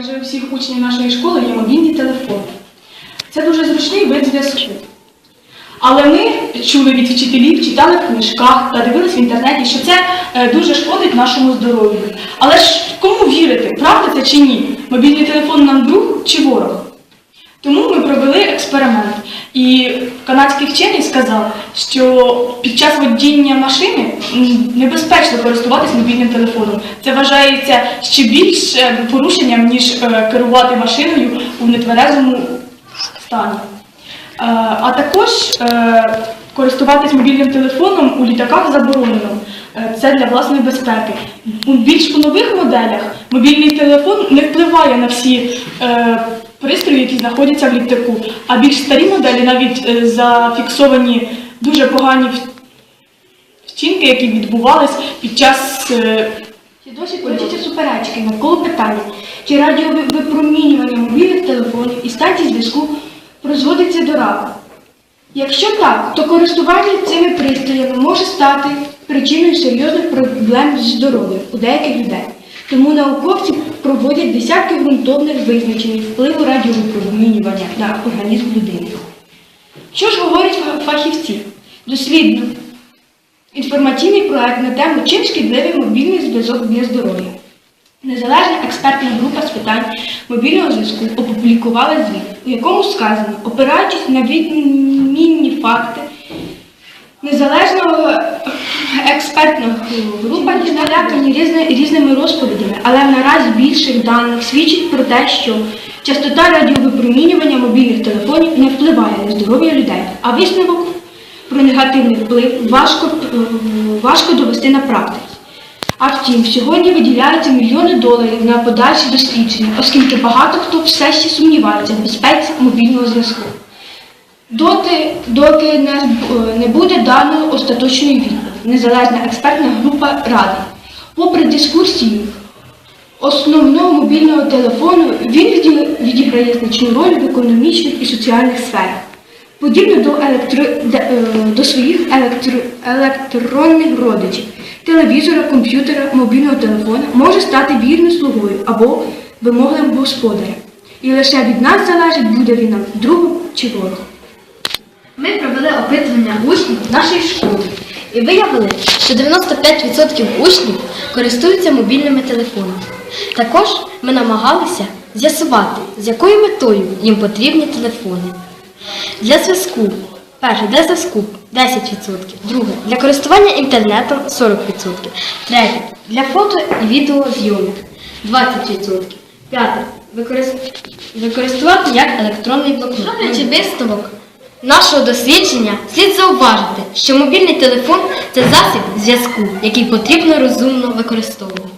майже у всіх учнів нашої школи є мобільні телефони. Це дуже зручний вид зв'язку. Але ми чули від вчителів, читали в книжках та дивились в інтернеті, що це е, дуже шкодить нашому здоров'ю. Але ж кому вірити, правда це чи ні? Мобільний телефон нам друг чи ворог? Тому ми провели експеримент. І канадський вчений сказав, що під час водіння машини небезпечно користуватись мобільним телефоном. Це вважається ще більш е, порушенням, ніж е, керувати машиною у нетверезому стані. Е, А також користуватись мобільним телефоном у літаках заборонено. Це для власної безпеки. У більш у нових моделях мобільний телефон не впливає на всі пристрої, які знаходяться в літаку. А більш старі моделі навіть е, зафіксовані дуже погані вчинки, які відбувались під час е, Чи досі точаться суперечки навколо питання, чи радіовипромінювання мобільних телефонів і станцій зв'язку призводиться до раку? Якщо так, то користування цими пристроями може стати причиною серйозних проблем зі здоров'ям у деяких людей. Тому науковці проводять десятки ґрунтовних визначень впливу радіовипромінювання на організм людини. Що ж говорять фахівці? Дослідно інформаційний проект на тему чим шкідливий мобільний зв'язок для здоров'я. Незалежна експертна група з питань мобільного зв'язку опублікувала звіт, у якому сказано, опираючись на відмінні факти, незалежна експертна група налякані різни- різними розповідями, але наразі більших даних свідчить про те, що частота радіовипромінювання мобільних телефонів не впливає на здоров'я людей, а висновок про негативний вплив важко, важко довести на практиці. А втім, сьогодні виділяються мільйони доларів на подальші дослідження, оскільки багато хто все ще сумнівається в безпеці мобільного зв'язку. Доти, доки не, не буде дано остаточної відповіді, незалежна експертна група ради. Попри дискусію основного мобільного телефону, він відіграє значну роль в економічних і соціальних сферах. Подібно до, електро... е, до своїх електро... електронних родичів, телевізора, комп'ютера, мобільного телефона може стати вірною слугою або вимогливим господарем. І лише від нас залежить, буде він нам другом чи ворогом. Ми провели опитування учнів нашої школи і виявили, що 95% учнів користуються мобільними телефонами. Також ми намагалися з'ясувати, з якою метою їм потрібні телефони. Для зв'язку. Перше, для зв'язку 10%. Друге, для користування інтернетом 40%. Третє, для фото і відеозйомок 20%. П'яте, використовувати як електронний блокнот. Роблячи висновок нашого дослідження, слід зауважити, що мобільний телефон це засіб зв'язку, який потрібно розумно використовувати.